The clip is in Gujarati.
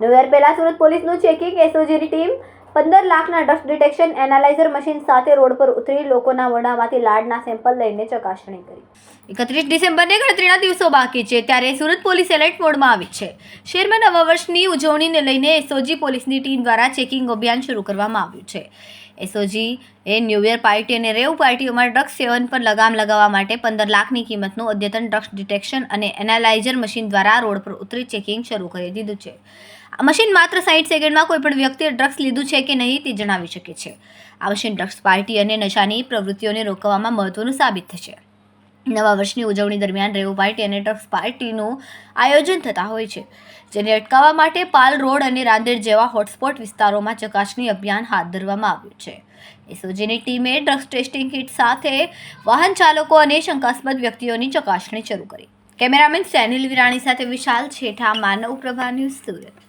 ન્યૂ પહેલા સુરત પોલીસનું ચેકિંગ એસઓજીની ટીમ પંદર લાખના ડસ્ટ ડિટેક્શન એનાલાઇઝર મશીન સાથે રોડ પર ઉતરી લોકોના વડામાંથી લાડના સેમ્પલ લઈને ચકાસણી કરી. એકત્રીસ ડિસેમ્બરને ગણતરીના દિવસો બાકી છે ત્યારે સુરત પોલીસ એલર્ટ મોડમાં આવી છે. શહેરમાં નવા વર્ષની ઉજવણીને લઈને એસઓજી પોલીસની ટીમ દ્વારા ચેકિંગ અભિયાન શરૂ કરવામાં આવ્યું છે. એસઓજી એ ન્યૂ યર પાર્ટી અને રેવ પાર્ટીઓમાં ડ્રગ્સ સેવન પર લગામ લગાવવા માટે પંદર લાખની કિંમતનું અદ્યતન ડ્રગ્સ ડિટેક્શન અને એનાલાઇઝર મશીન દ્વારા રોડ પર ઉતરી ચેકિંગ શરૂ કરી દીધું છે. આ મશીન માત્ર સાઠ સેકન્ડમાં કોઈપણ વ્યક્તિએ ડ્રગ્સ લીધું છે કે નહીં તે જણાવી શકે છે. આ મશીન ડ્રગ્સ પાર્ટી અને નશાની પ્રવૃત્તિઓને રોકવામાં મહત્વનું સાબિત થશે. નવા વર્ષની ઉજવણી દરમિયાન રેવ પાર્ટી અને ડ્રગ્સ પાર્ટીનું આયોજન થતા હોય છે, જેને અટકાવવા માટે પાલ રોડ અને રાંદેર જેવા હોટસ્પોટ વિસ્તારોમાં ચકાસણી અભિયાન હાથ ધરવામાં આવ્યું છે. એસઓજીની ટીમે ડ્રગ્સ ટેસ્ટિંગ કિટ સાથે વાહન ચાલકો અને શંકાસ્પદ વ્યક્તિઓની ચકાસણી શરૂ કરી. કેમેરામેન સેનિલ વિરાણી સાથે વિશાલ છેઠા, માનવ પ્રભા ન્યૂઝ સુરત.